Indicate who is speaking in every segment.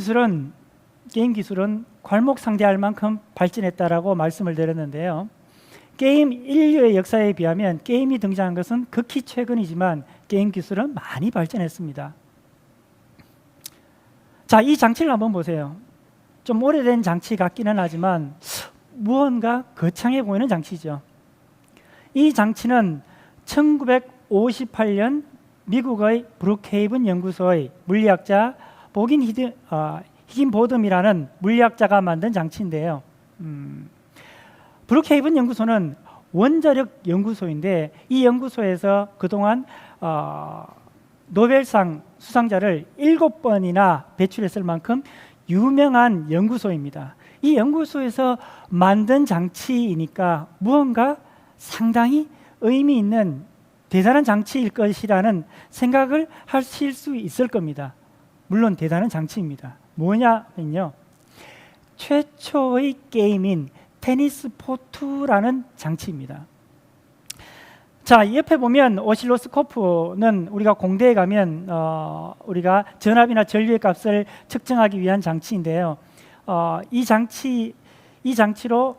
Speaker 1: 기술은 게임 기술은 괄목상대할 만큼 발전했다라고 말씀을 드렸는데요. 게임 인류의 역사에 비하면 게임이 등장한 것은 극히 최근이지만 게임 기술은 많이 발전했습니다. 자, 이 장치를 한번 보세요. 좀 오래된 장치 같기는 하지만 무언가 거창해 보이는 장치죠. 이 장치는 1958년 미국의 브룩헤이븐 연구소의 물리학자 보긴 히드, 어, 히긴보듬이라는 물리학자가 만든 장치인데요. 음, 브룩헤이븐 연구소는 원자력 연구소인데 이 연구소에서 그동안 어, 노벨상 수상자를 일곱 번이나 배출했을 만큼 유명한 연구소입니다. 이 연구소에서 만든 장치이니까 무언가 상당히 의미 있는 대단한 장치일 것이라는 생각을 하실 수 있을 겁니다. 물론 대단한 장치입니다. 뭐냐면요. 최초의 게임인 테니스 포트라는 장치입니다. 자, 옆에 보면 오실로스코프는 우리가 공대에 가면 어, 우리가 전압이나 전류의 값을 측정하기 위한 장치인데요. 어, 이 장치 이 장치로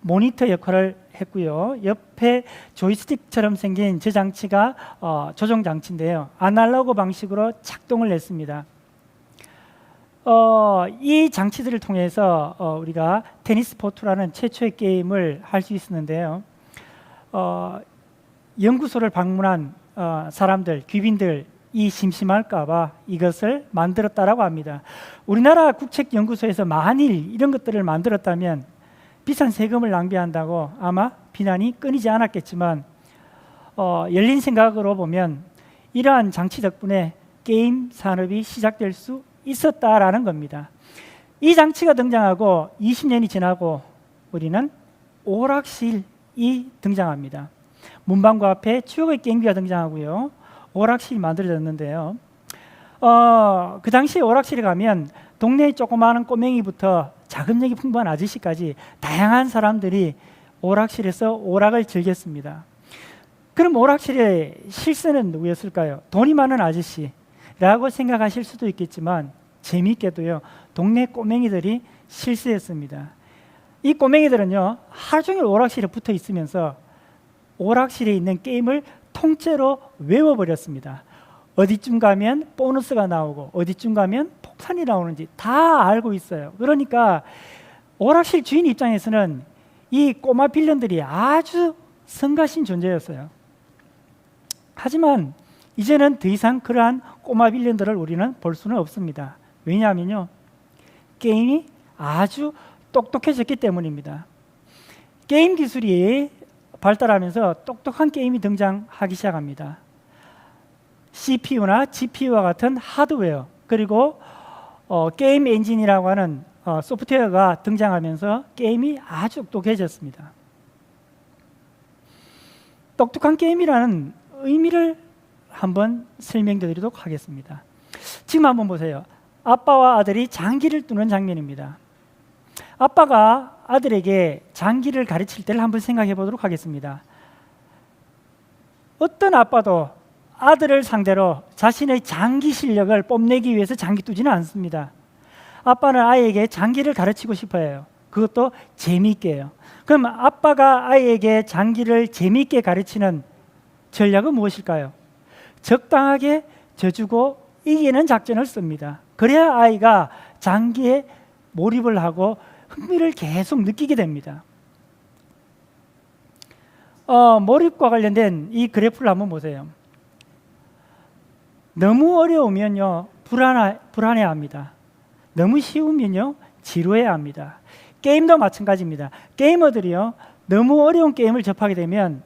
Speaker 1: 모니터 역할을 했고요. 옆에 조이스틱처럼 생긴 저 장치가 어, 조정 장치인데요. 아날로그 방식으로 작동을 했습니다. 어, 이 장치들을 통해서 어, 우리가 테니스 포트라는 최초의 게임을 할 수 있었는데요. 어, 연구소를 방문한 어, 사람들, 귀빈들 이 심심할까봐 이것을 만들었다라고 합니다. 우리나라 국책연구소에서 만일 이런 것들을 만들었다면 비싼 세금을 낭비한다고 아마 비난이 끊이지 않았겠지만 어, 열린 생각으로 보면 이러한 장치 덕분에 게임 산업이 시작될 수 있었다라는 겁니다. 이 장치가 등장하고 20년이 지나고 우리는 오락실이 등장합니다. 문방구 앞에 추억의 게임기가 등장하고요. 오락실이 만들어졌는데요. 어, 그 당시에 오락실에 가면 동네의 조그마한 꼬맹이부터 자금력이 풍부한 아저씨까지 다양한 사람들이 오락실에서 오락을 즐겼습니다. 그럼 오락실의 실세는 누구였을까요? 돈이 많은 아저씨라고 생각하실 수도 있겠지만 재미있게도요 동네 꼬맹이들이 실세였습니다. 이 꼬맹이들은요 하루 종일 오락실에 붙어 있으면서 오락실에 있는 게임을 통째로 외워버렸습니다. 어디쯤 가면 보너스가 나오고 어디쯤 가면 폭탄이 나오는지 다 알고 있어요. 그러니까 오락실 주인 입장에서는 이 꼬마 빌런들이 아주 성가신 존재였어요. 하지만 이제는 더 이상 그러한 꼬마 빌런들을 우리는 볼 수는 없습니다. 왜냐하면요. 게임이 아주 똑똑해졌기 때문입니다. 게임 기술이 발달하면서 똑똑한 게임이 등장하기 시작합니다. CPU나 GPU와 같은 하드웨어 그리고 어, 게임 엔진이라고 하는 어, 소프트웨어가 등장하면서 게임이 아주 똑똑해졌습니다. 똑똑한 게임이라는 의미를 한번 설명드리도록 하겠습니다. 지금 한번 보세요. 아빠와 아들이 장기를 두는 장면입니다. 아빠가 아들에게 장기를 가르칠 때를 한번 생각해 보도록 하겠습니다. 어떤 아빠도 아들을 상대로 자신의 장기 실력을 뽐내기 위해서 장기 두지는 않습니다. 아빠는 아이에게 장기를 가르치고 싶어요. 그것도 재미있게 요. 그럼 아빠가 아이에게 장기를 재미있게 가르치는 전략은 무엇일까요? 적당하게 져주고 이기는 작전을 씁니다. 그래야 아이가 장기에 몰입을 하고 흥미를 계속 느끼게 됩니다. 어, 몰입과 관련된 이 그래프를 한번 보세요. 너무 어려우면요 불안하, 불안해합니다. 너무 쉬우면요 지루해합니다. 게임도 마찬가지입니다. 게이머들이요 너무 어려운 게임을 접하게 되면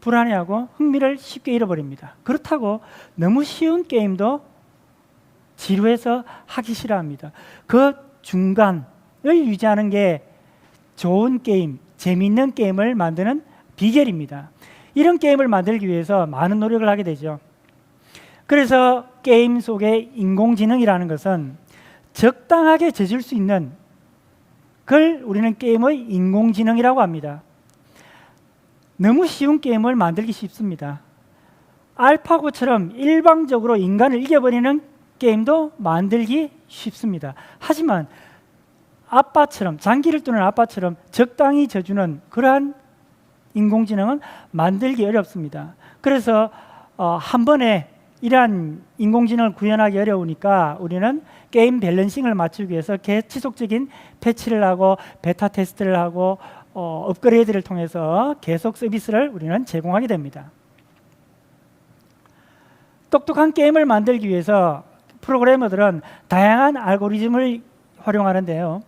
Speaker 1: 불안해하고 흥미를 쉽게 잃어버립니다. 그렇다고 너무 쉬운 게임도 지루해서 하기 싫어합니다. 그 중간을 유지하는 게 좋은 게임, 재미있는 게임을 만드는 비결입니다. 이런 게임을 만들기 위해서 많은 노력을 하게 되죠. 그래서 게임 속의 인공지능이라는 것은 적당하게 져줄 수 있는 그걸 우리는 게임의 인공지능이라고 합니다. 너무 쉬운 게임을 만들기 쉽습니다. 알파고처럼 일방적으로 인간을 이겨버리는 게임도 만들기 쉽습니다. 하지만 아빠처럼 장기를 두는 아빠처럼 적당히 져주는 그러한 인공지능은 만들기 어렵습니다. 그래서 어, 한 번에 이러한 인공지능을 구현하기 어려우니까 우리는 게임 밸런싱을 맞추기 위해서 계 지속적인 패치를 하고 베타 테스트를 하고 어, 업그레이드를 통해서 계속 서비스를 우리는 제공하게 됩니다. 똑똑한 게임을 만들기 위해서 프로그래머들은 다양한 알고리즘을 활용하는데요.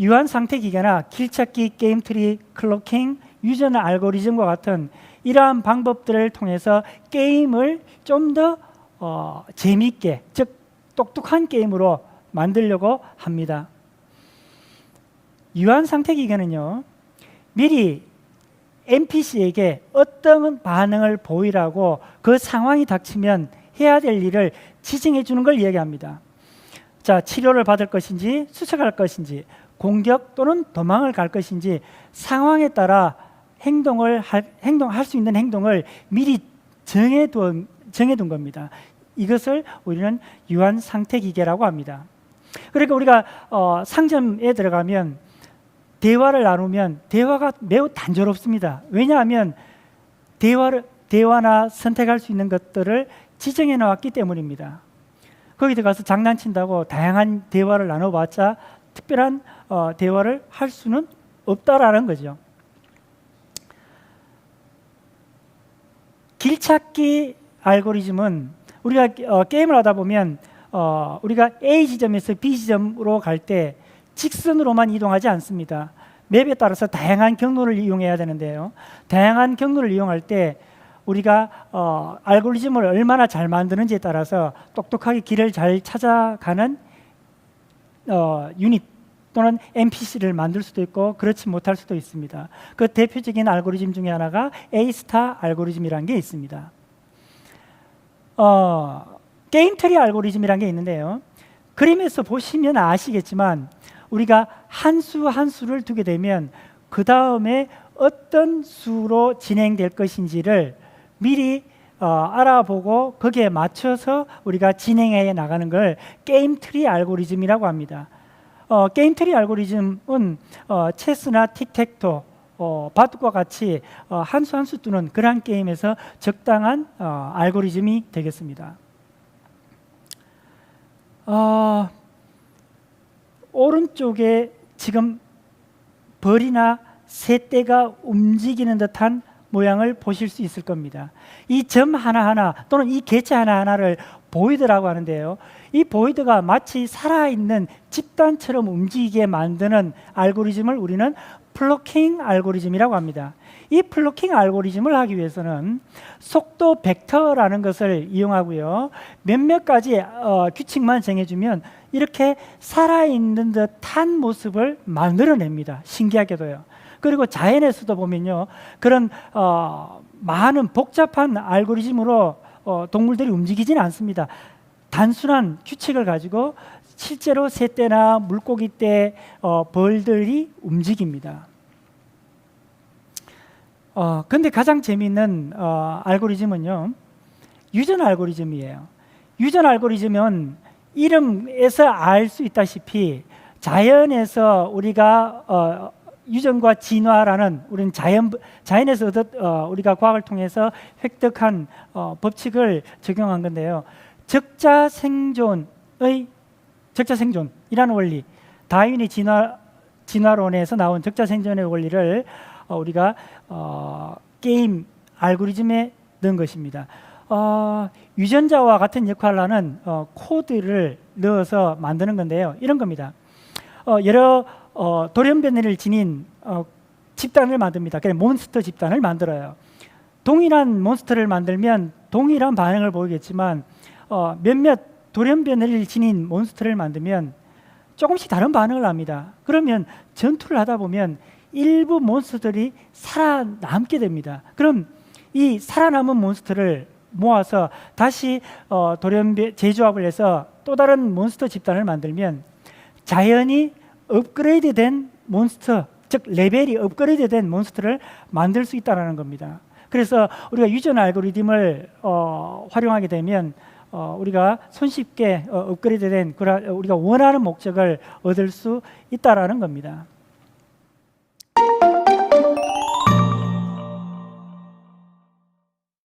Speaker 1: 유한 상태 기계나 길찾기 게임 트리 클로킹 유전 알고리즘과 같은 이러한 방법들을 통해서 게임을 좀더 어, 재미있게 즉 똑똑한 게임으로 만들려고 합니다. 유한 상태 기계는요 미리 NPC에게 어떤 반응을 보이라고 그 상황이 닥치면 해야 될 일을 지정해 주는 걸 이야기합니다. 자, 치료를 받을 것인지 수색할 것인지 공격 또는 도망을 갈 것인지 상황에 따라 행동을 할, 행동할 수 있는 행동을 미리 정해둔 정해둔 겁니다. 이것을 우리는 유한 상태 기계라고 합니다. 그러니까 우리가 어, 상점에 들어가면 대화를 나누면 대화가 매우 단조롭습니다. 왜냐하면 대화를 대화나 선택할 수 있는 것들을 지정해 놓았기 때문입니다. 거기 들어가서 장난친다고 다양한 대화를 나눠봤자 특별한 어, 대화를 할 수는 없다라는 거죠. 길찾기 알고리즘은 우리가 어, 게임을 하다 보면 어, 우리가 A 지점에서 B 지점으로 갈 때 직선으로만 이동하지 않습니다. 맵에 따라서 다양한 경로를 이용해야 되는데요. 다양한 경로를 이용할 때 우리가 어, 알고리즘을 얼마나 잘 만드는지에 따라서 똑똑하게 길을 잘 찾아가는 어, 유닛 또는 NPC를 만들 수도 있고 그렇지 못할 수도 있습니다. 그 대표적인 알고리즘 중에 하나가 A-스타 알고리즘이라는 게 있습니다. 어, 게임 트리 알고리즘이라는 게 있는데요. 그림에서 보시면 아시겠지만 우리가 한 수 한 수를 두게 되면 그 다음에 어떤 수로 진행될 것인지를 미리 어, 알아보고 거기에 맞춰서 우리가 진행해 나가는 걸 게임 트리 알고리즘이라고 합니다. 어, 게임 트리 알고리즘은 어, 체스나 틱택토, 어, 바둑과 같이 어, 한수 한수 두는 그러한 게임에서 적당한 어, 알고리즘이 되겠습니다. 어, 오른쪽에 지금 벌이나 새떼가 움직이는 듯한 모양을 보실 수 있을 겁니다. 이 점 하나하나 또는 이 개체 하나하나를 보이드라고 하는데요. 이 보이드가 마치 살아있는 집단처럼 움직이게 만드는 알고리즘을 우리는 플로킹 알고리즘이라고 합니다. 이 플로킹 알고리즘을 하기 위해서는 속도 벡터라는 것을 이용하고요. 몇몇 가지 어, 규칙만 정해주면 이렇게 살아있는 듯한 모습을 만들어냅니다. 신기하게도요. 그리고 자연에서도 보면요. 그런 어, 많은 복잡한 알고리즘으로 어, 동물들이 움직이지는 않습니다. 단순한 규칙을 가지고 실제로 새떼나 물고기 때 어, 벌들이 움직입니다. 어, 근데 가장 재미있는 어, 알고리즘은요. 유전 알고리즘이에요. 유전 알고리즘은 이름에서 알 수 있다시피 자연에서 우리가 어, 유전과 진화라는 우리는 자연 자연에서 얻었, 어, 우리가 과학을 통해서 획득한 어, 법칙을 적용한 건데요. 적자 생존의 적자 생존이라는 원리, 다윈의 진화 진화론에서 나온 적자 생존의 원리를 어, 우리가 어, 게임 알고리즘에 넣은 것입니다. 어, 유전자와 같은 역할을 하는 어, 코드를 넣어서 만드는 건데요. 이런 겁니다. 어, 여러 어, 돌연변이를 지닌 어, 집단을 만듭니다. 그래 몬스터 집단을 만들어요. 동일한 몬스터를 만들면 동일한 반응을 보이겠지만 어, 몇몇 돌연변이를 지닌 몬스터를 만들면 조금씩 다른 반응을 합니다. 그러면 전투를 하다 보면 일부 몬스터들이 살아남게 됩니다. 그럼 이 살아남은 몬스터를 모아서 다시 어, 돌연변 재조합을 해서 또 다른 몬스터 집단을 만들면 자연이 업그레이드된 몬스터, 즉 레벨이 업그레이드된 몬스터를 만들 수 있다는 겁니다. 그래서 우리가 유전 알고리즘을 어, 활용하게 되면 어, 우리가 손쉽게 어, 업그레이드된 우리가 원하는 목적을 얻을 수 있다라는 겁니다.